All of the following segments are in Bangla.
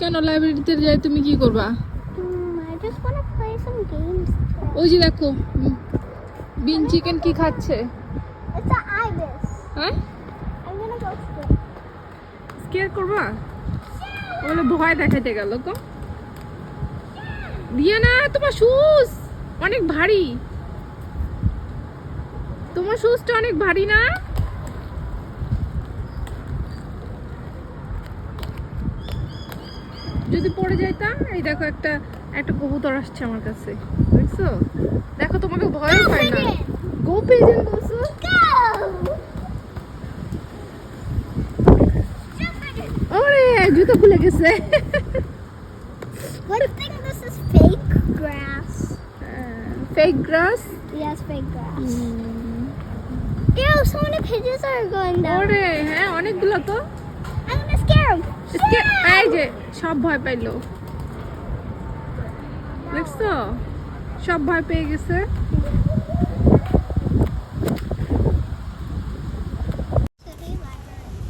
কেন লাইব্রেরিতে যাই তুমি কি করবা? Today. ওই যে দেখো বিন চিকেন কি খাচ্ছে. হ্যাঁ. স্কেয়ার করবা? বলে ভয় দেখাইতে গেল গো দিয়ে না তোমার শুজ অনেক ভারী। তোমার শুজটা অনেক ভারী না? যদি পড়ে যাইতাম এই দেখো একটা একটা কবুতর আসছে আমার কাছে দেখছ দেখো তোমাকে ভয় পায় না গো পেজেন বলছো! ওরে জুতো খুলে গেছে Good thing this is fake grass. Fake grass Yes, fake grass. Ew, so many pigeons are going down. ওরে হ্যাঁ অনেকগুলো তো এই যে সব ভয় পাইলো। দেখছ? সব ভয় পেয়ে গেছে।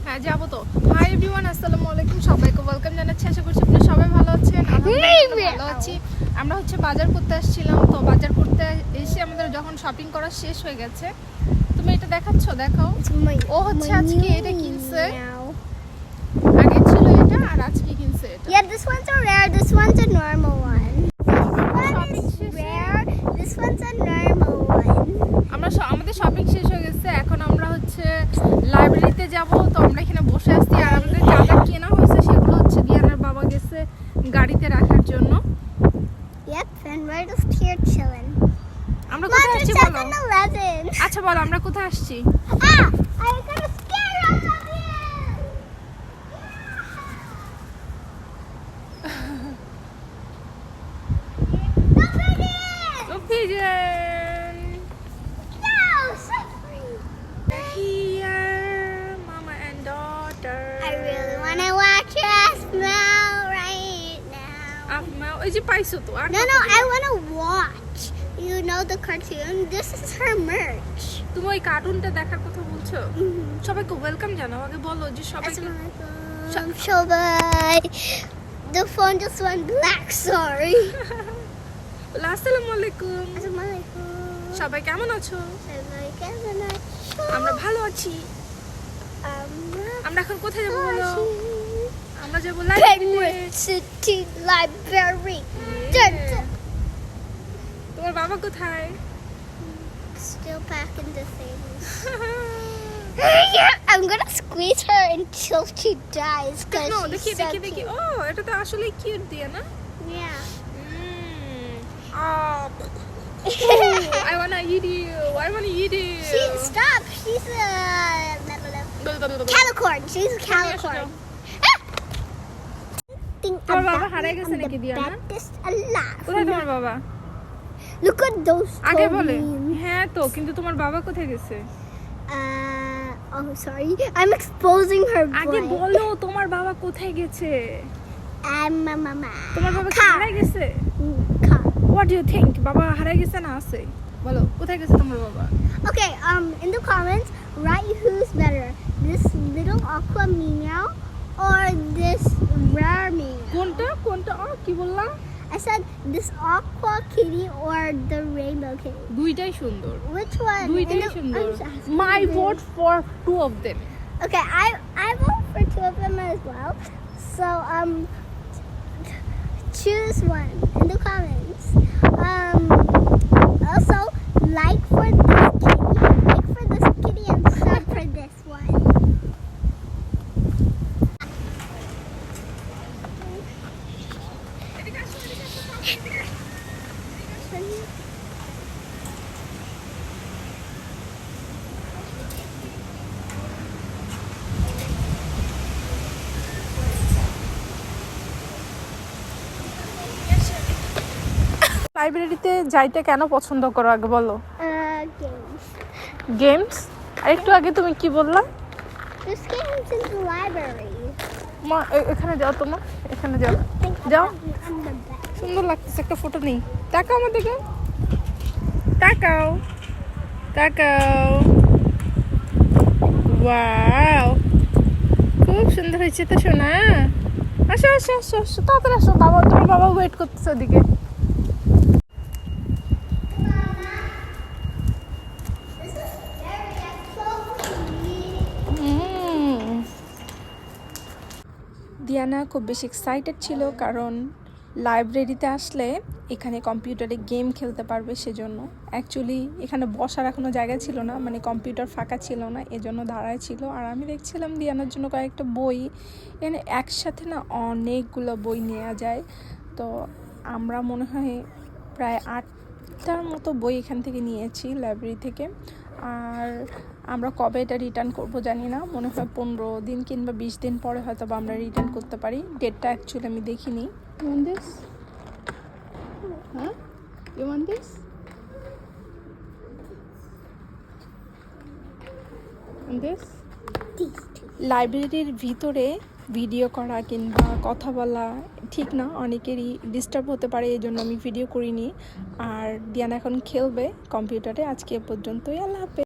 হ্যাঁ যাব তো। হাই এভরিওয়ান আসসালামু আলাইকুম। সবাইকে ওয়েলকাম জানাচ্ছি। আশা করছি আপনারা সবাই ভালো আছেন ভালো আছি। আমরা হচ্ছে বাজার করতে আসছিলাম। তো বাজার করতে এসে আমাদের যখন শপিং করা শেষ হয়ে গেছে তুমি এটা দেখাচ্ছ? দেখাও। ও হচ্ছে আজকে এটা কিনছে। meow. আগে ছিল এটা আর আজকে কিনছে এটা? Yeah this ones are rare this ones are normal one আমাদের শপিং শেষ হয়ে গেছে এখন আমরা হচ্ছে লাইব্রেরিতে যাব তো আমরা এখানে বসে আসছি আর আমাদের যা কেনা হয়েছে সেগুলো হচ্ছে দিয়ানার বাবা গেছে গাড়িতে রাখার জন্য। আচ্ছা বলো আমরা কোথায় আসছি? Pigeon No! Suffering! here mama and daughter I really wanna watch us now right now. আম্মা ওই যে পাইছো তো আর No, কত no, দিন? I wanna watch. You know the cartoon? This is her merch. তুমি ওই কার্টুনটা দেখার কথা বলছো সবাইকে ওয়েলকাম জানাও আগে বলো যে সবাইকে Assalamualaikum. Shobai. The phone just went black, sorry. বলো, আসসালামু আলাইকুম. সবাই কেমন আছো Assalamualaikum. আমরা ভালো আছি আমরা এখন কোথায় যাব বলো আমরা যাব dun. তোমার বাবা কোথায় Still packing the things. I'm gonna squeeze her until she dies because no she's দেখি so দেখি দেখি. ও এটা তো আসলে কিউট দিয়ে না Yeah. I want it you I want it you She stop. She's a calicorn. She's a calicorn. Ah! তোমার বাবা me, গেছে নাকি. কোথায় তোমার বাবা Look at those আগে বলে হ্যাঁ তো কিন্তু তোমার বাবা কোথায় গেছে Uh, oh, sorry. I'm exposing her আগে বলো তোমার বাবা কোথায় গেছে And my mama. তোমার বাবা কি Car. হারাই গেছে Mm. হোয়াট ইউ থিংক বাবা হারাই গেছে না আছে বলো কোথায় গেছে তোমার বাবা Okay, um, in the comments, write who's better, this little aqua meow or this rare meow. কোনটা কোনটা ও কি বললাম I said this aqua kitty or the rainbow kitty. দুইটাই সুন্দর Which one? দুইটাই In the- সুন্দর I'm just asking my you. Vote for two of them Okay, I I vote for two of them as well. So um, choose one লাইব্রেরিতে যাইতে কেন পছন্দ করো আগে বলো. গেমস আর একটু আগে তুমি কি বললা. মা এখানে যাও তোমা এখানে যাও। যাও. সুন্দর লাগতেছে একটা ফটো নেই। তাকাও আমার দিকে তাকাও। তাকাও। ওয়াও খুব সুন্দর হয়েছে তো সোনা। আসো আসো আসো আসো। তাড়াতাড়ি আসো বাবা তোমার বাবা ওয়েট করতেছে ওদিকে। দিয়ানা খুব বেশি এক্সাইটেড ছিল কারণ লাইব্রেরিতে আসলে এখানে কম্পিউটারে গেম খেলতে পারবে সেজন্য। অ্যাকচুয়ালি এখানে বসার এখনও জায়গা ছিল না মানে কম্পিউটার ফাঁকা ছিল না, এজন্য দাঁড়ায় ছিল। আর আমি দেখছিলাম দিয়ানার জন্য কয়েকটা বই এখানে একসাথে না অনেকগুলো বই নেওয়া যায়। তো আমরা মনে হয় প্রায় আটটার মতো বই এখান থেকে নিয়েছি লাইব্রেরি থেকে। আর আমরা কবে এটা রিটার্ন করব জানি না। মনে হয় পনেরো দিন কিংবা বিশ দিন পরে হয়তো বা আমরা রিটার্ন করতে পারি। ডেটটা অ্যাকচুয়ালি আমি দেখিনি। হ্যাঁ ইউ দিস লাইব্রেরির ভিতরে ভিডিও করা কিংবা কথা বলা ঠিক না, অনেকেরই ডিস্টার্ব হতে পারে এই জন্য আমি ভিডিও করিনি। আর দিয়ানা এখন খেলবে কম্পিউটারে আজকে পর্যন্তই, আল্লাহ হাফেজ।